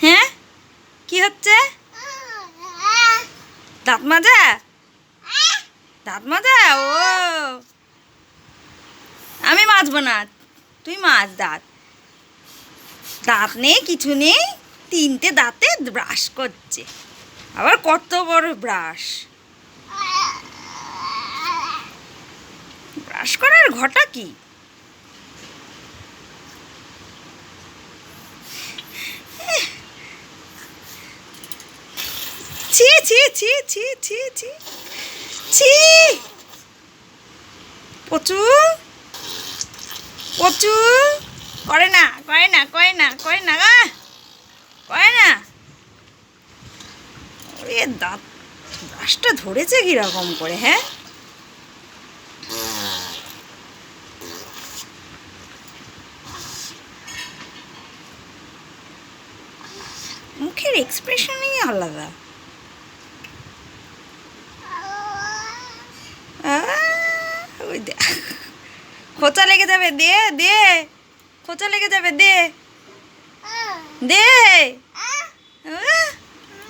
হ্যাঁ? কি হচ্ছে? দাঁত মাজা? দাঁত মাজা? ও। আমি মাজবো না। তুই মাছ দাঁত। দাঁত নেই, কিছু নেই। তিনটে দাঁতে ব্রাশ করছে। আবার কত বড় ব্রাশ। ব্রাশ করার ঘটা কি? ছি ছি ছি ছি ছি ছি ছি। পচু পচু। করে না করে না করে না করে না গা করে না। ওরে দাঁত ব্রাশটা ধরেছে কীরকম করে হ্যাঁ? মুখের এক্সপ্রেশনই আলাদা। খোঁচা লেগে যাবে দে দে। খোঁচা লেগে যাবে দে। দে। আহ,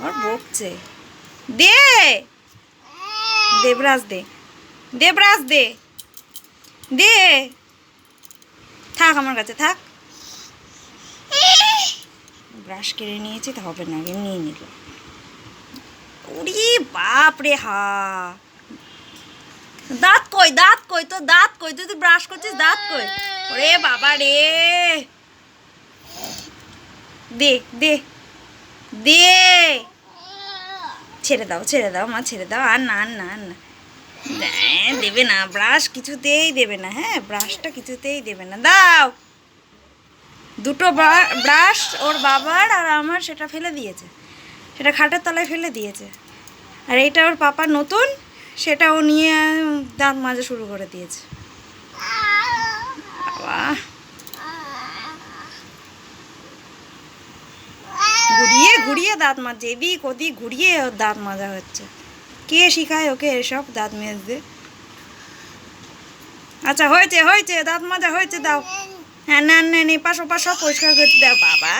ওর বকছে। দে। দে ব্রাশ দে। দে ব্রাশ দে। দে। থাক আমার কাছে থাক। ব্রাশ কেড়ে নিয়েছি তা হবে না আগে নিয়ে নিল। ওরে বাপ রে হা। দাঁত কই দাঁত কই তো দাঁত কই তুই তুই ব্রাশ করছিস দাঁত কই? ওরে বাবা রে। দে দে দে। ছেড়ে দাও ছেড়ে দাও মা ছেড়ে দাও আর না আর না আর না। হ্যাঁ, দেবে না ব্রাশ কিছুতেই দেবে না হ্যাঁ ব্রাশটা কিছুতেই দেবে না। দাও। দুটো ব্রাশ ওর বাবার আর আমার সেটা ফেলে দিয়েছে। সেটা খাটের তলায় ফেলে দিয়েছে। আর এইটা ওর পাপা নতুন সেটা ও নিয়ে দাঁত মাজা শুরু করে দিয়েছে। ঘুরিয়ে ঘুরিয়ে দাঁত মাজছে, এদিক ওদিক ঘুরিয়ে ওর দাঁত মাজা হচ্ছে। কে শিখায় ওকে এসব দাঁত মেজতে? আচ্ছা হয়েছে হয়েছে, দাঁত মাজা হয়েছে, দাও। হ্যাঁ না না নে পাশো পাশো পরিষ্কার করতে দাও, বাবা।